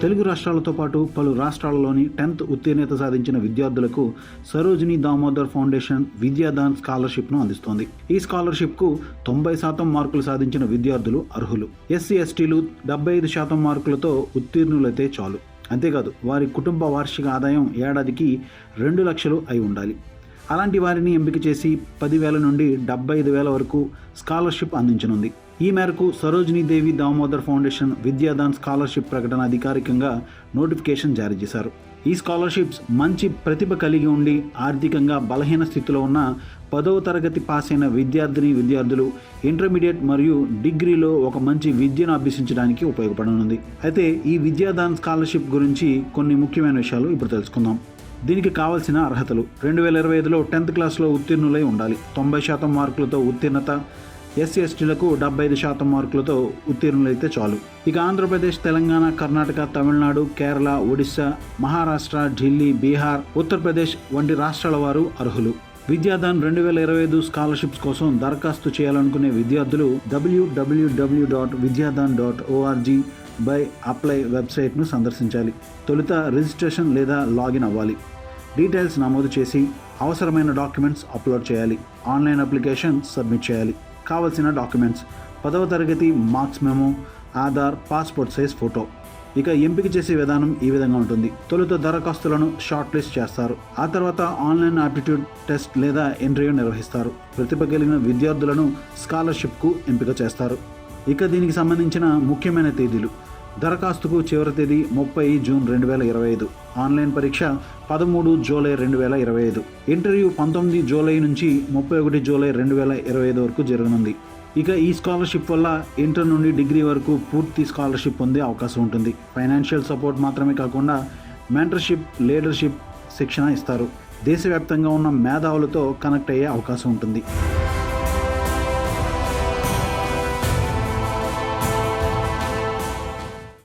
తెలుగు రాష్ట్రాలతో పాటు పలు రాష్ట్రాలలోని టెన్త్ ఉత్తీర్ణత సాధించిన విద్యార్థులకు సరోజిని దామోదర్ ఫౌండేషన్ విద్యాదాన్ స్కాలర్షిప్ను అందిస్తోంది. ఈ స్కాలర్షిప్కు తొంభై శాతం మార్కులు సాధించిన విద్యార్థులు అర్హులు. ఎస్సీ ఎస్టీలు డెబ్బై ఐదు శాతం మార్కులతో ఉత్తీర్ణులైతే చాలు. అంతేకాదు వారి కుటుంబ వార్షిక ఆదాయం ఏడాదికి రెండు లక్షలు అయి ఉండాలి. అలాంటి వారిని ఎంపిక చేసి పదివేల నుండి డెబ్బై ఐదు వేల వరకు స్కాలర్షిప్ అందించనుంది. ఈ మేరకు సరోజినీ దేవి దామోదర్ ఫౌండేషన్ విద్యాదాన్ స్కాలర్షిప్ ప్రకటన అధికారికంగా నోటిఫికేషన్ జారీ చేశారు. ఈ స్కాలర్షిప్స్ మంచి ప్రతిభ కలిగి ఉండి ఆర్థికంగా బలహీన స్థితిలో ఉన్న పదవ తరగతి పాస్ అయిన విద్యార్థిని విద్యార్థులు ఇంటర్మీడియట్ మరియు డిగ్రీలో ఒక మంచి విద్యను అభ్యసించడానికి ఉపయోగపడనుంది. అయితే ఈ విద్యాదాన్ స్కాలర్షిప్ గురించి కొన్ని ముఖ్యమైన విషయాలు ఇప్పుడు తెలుసుకుందాం. దీనికి కావాల్సిన అర్హతలు. రెండు వేల ఇరవై ఐదులో టెన్త్ క్లాస్లో ఉత్తీర్ణులై ఉండాలి. తొంభై శాతం మార్కులతో ఉత్తీర్ణత ఎస్సీ ఎస్టీలకు డెబ్బై ఐదు శాతం మార్కులతో ఉత్తీర్ణులైతే చాలు. ఇక ఆంధ్రప్రదేశ్ తెలంగాణ కర్ణాటక తమిళనాడు కేరళ ఒడిశా మహారాష్ట్ర ఢిల్లీ బీహార్ ఉత్తరప్రదేశ్ వంటి రాష్ట్రాల వారు అర్హులు. విద్యాదాన్ రెండు వేల ఇరవై ఐదు స్కాలర్షిప్స్ కోసం దరఖాస్తు చేయాలనుకునే విద్యార్థులు W W W dot Vidyadhan dot O R G by apply వెబ్సైట్ను సందర్శించాలి. తొలుత రిజిస్ట్రేషన్ లేదా లాగిన్ అవ్వాలి. డీటెయిల్స్ నమోదు చేసి అవసరమైన డాక్యుమెంట్స్ అప్లోడ్ చేయాలి. ఆన్లైన్ అప్లికేషన్ సబ్మిట్ చేయాలి. కావలసిన డాక్యుమెంట్స్ పదవ తరగతి marks memo Aadhaar passport size photo. ఇక ఎంపిక చేసే విధానం ఈ విధంగా ఉంటుంది. తొలుత దరఖాస్తులను షార్ట్ లిస్ట్ చేస్తారు. ఆ తర్వాత ఆన్లైన్ ఆప్టిట్యూడ్ టెస్ట్ లేదా ఇంటర్వ్యూ నిర్వహిస్తారు. ప్రతిభ కలిగిన విద్యార్థులను స్కాలర్షిప్కు ఎంపిక చేస్తారు. ఇక దీనికి సంబంధించిన ముఖ్యమైన తేదీలు. దరఖాస్తుకు చివరి తేదీ ముప్పై జూన్ రెండు వేల ఇరవై ఐదు. ఆన్లైన్ పరీక్ష పదమూడు జూలై రెండు వేల ఇరవై ఐదు. ఇంటర్వ్యూ పంతొమ్మిది జూలై నుంచి ముప్పై ఒకటి జూలై రెండు వేల ఇరవై ఐదు వరకు జరగనుంది. ఇక ఈ స్కాలర్షిప్ వల్ల ఇంటర్ నుండి డిగ్రీ వరకు పూర్తి స్కాలర్షిప్ పొందే అవకాశం ఉంటుంది. ఫైనాన్షియల్ సపోర్ట్ మాత్రమే కాకుండా మెంటర్షిప్ లీడర్షిప్ శిక్షణ ఇస్తారు. దేశవ్యాప్తంగా ఉన్న మేధావులతో కనెక్ట్ అయ్యే అవకాశం ఉంటుంది.